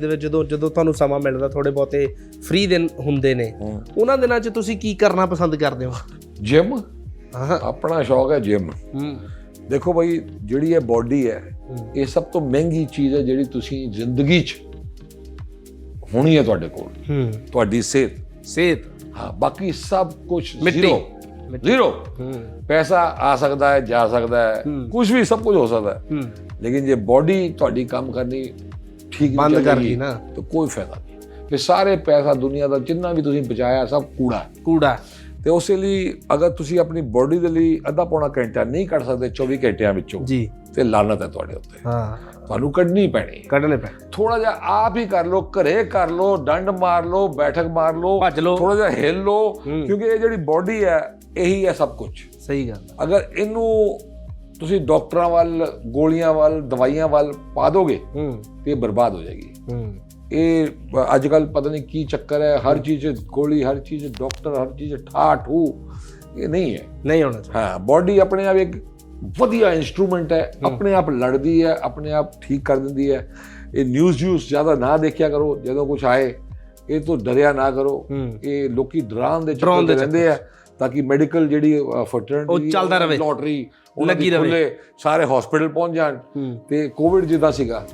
ਦੇ ਵਿੱਚ ਜਦੋਂ ਜਦੋਂ ਤੁਹਾਨੂੰ ਸਮਾਂ ਮਿਲਦਾ ਥੋੜੇ ਬਹੁਤੇ ਫ੍ਰੀ ਦਿਨ ਹੁੰਦੇ ਨੇ ਉਹਨਾਂ ਦਿਨਾਂ 'ਚ ਤੁਸੀਂ ਕੀ ਕਰਨਾ ਪਸੰਦ ਕਰਦੇ ਹੋ? ਜਿਮ ਆਪਣਾ ਸ਼ੌਕ ਹੈ ਜਿਮ ਦੇਖੋ ਭਾਈ ਜਿਹੜੀ ਇਹ ਬਾਡੀ ਹੈ ਇਹ ਸਭ ਤੋਂ ਮਹਿੰਗੀ ਚੀਜ਼ ਹੈ ਜਿਹੜੀ ਤੁਸੀਂ ਜ਼ਿੰਦਗੀ 'ਚ ਹੋਣੀ ਹੈ ਤੁਹਾਡੇ ਕੋਲ। ਤੁਹਾਡੀ ਸਿਹਤ। ਸਿਹਤ। ਹਾਂ ਬਾਕੀ ਸਭ ਕੁਝ। ਜ਼ੀਰੋ ਜ਼ੀਰੋ ਪੈਸਾ ਆ ਸਕਦਾ ਹੈ ਜਾ ਸਕਦਾ ਹੈ। ਕੁਝ ਵੀ ਸਭ ਕੁਝ ਹੋ ਸਕਦਾ ਹੂੰ। ਲੇਕਿਨ ਜੇ ਬਾਡੀ ਤੁਹਾਡੀ ਕੰਮ ਕਰਨੀ ਠੀਕ ਬੰਦ ਕਰ ਗਈ ਨਾ। ਤਾਂ ਕੋਈ ਫਾਇਦਾ ਨਹੀਂ ਫਿਰ ਸਾਰੇ ਪੈਸਾ ਦੁਨੀਆ ਦਾ ਜਿੰਨਾ ਵੀ ਤੁਸੀਂ ਬਚਾਇਆ ਸਭ ਕੂੜਾ। ਕੂੜਾ ਤੇ ਉਸੇ ਲਈ ਅਗਰ ਤੁਸੀਂ ਆਪਣੀ ਬਾਡੀ ਦੇ ਲਈ ਅੱਧਾ ਪੌਣਾ ਘੰਟਾ ਨਹੀਂ ਕੱਢ ਸਕਦੇ 24 ਘੰਟਿਆਂ ਵਿੱਚੋਂ ਜੀ ਤੇ ਲਾਨਤ ਹੈ ਤੁਹਾਡੇ ਉੱਤੇ ਹਾਂ ਤੁਹਾਨੂੰ ਕੱਢਣੀ ਪੈਣੀ ਕੱਢਣੇ ਪੈ ਥੋੜਾ ਜਿਹਾ ਆਪ ਹੀ ਕਰ ਲਓ ਘਰੇ ਕਰ ਲਓ ਡੰਡ ਮਾਰ ਲਓ ਬੈਠਕ ਮਾਰ ਲਓ। ਥੋੜਾ ਜਿਹਾ ਹਿੱਲ ਹੂੰ। ਕਿਉਂਕਿ ਇਹ ਜਿਹੜੀ ਬਾਡੀ ਹੈ ਇਹੀ ਹੈ ਸਭ ਕੁਝ ਸਹੀ ਗੱਲ। ਅਗਰ ਇਹਨੂੰ ਤੁਸੀਂ ਡਾਕਟਰਾਂ ਵੱਲ ਗੋਲੀਆਂ ਵੱਲ ਦਵਾਈਆਂ ਵੱਲ ਪਾ ਦੋਗੇ ਹੂੰ। ਤੇ ਇਹ ਬਰਬਾਦ ਹੋ ਜਾਏਗੀ। ਹੂੰ। ਇਹ ਅੱਜ ਕੱਲ ਪਤਾ ਨਹੀਂ ਕੀ ਚੱਕਰ ਹੈ ਹਰ ਚੀਜ਼ ਗੋਲੀ ਹਰ ਚੀਜ਼ ਡਾਕਟਰ ਹਰ ਚੀਜ਼ 'ਚ ਠਾ ਠੂ ਇਹ ਨਹੀਂ ਹੈ। ਨਹੀਂ ਹੋਣਾ ਚਾਹੀਦਾ। ਹਾਂ ਬਾਡੀ ਆਪਣੇ ਆਪ ਇੱਕ ਵਧੀਆ ਇਨਸਟਰੂਮੈਂਟ ਹੈ ਆਪਣੇ ਆਪ ਲੜਦੀ ਹੈ ਆਪਣੇ ਆਪ ਠੀਕ ਕਰ ਦਿੰਦੀ ਹੈ। ਇਹ ਨਿਊਜ਼ ਨਿਊਜ਼ ਜ਼ਿਆਦਾ ਨਾ ਦੇਖਿਆ ਕਰੋ ਜਦੋਂ ਕੁਝ ਆਏ ਇਹ ਤੋਂ ਡਰਿਆ ਨਾ ਕਰੋ। ਇਹ ਲੋਕੀ ਡਰਾਉਣ ਦੇ ਚੱਕਰ ਰਹਿੰਦੇ ਆ। ਤਾਂ ਕਿ ਮੈਡੀਕਲ ਜਿਹੜੀ ਫਰਟਰਨਿਟੀ ਉਹ ਚੱਲਦਾ ਰਵੇ। ਲੋਟਰੀ ਲੱਗੀ ਰਵੇ। ਸਾਰੇ ਹਸਪੀਟਲ ਪਹੁੰਚ ਜਾਣ ਤੇ ਕੋਵਿਡ ਜਿੱਦਾਂ ਸੀਗਾ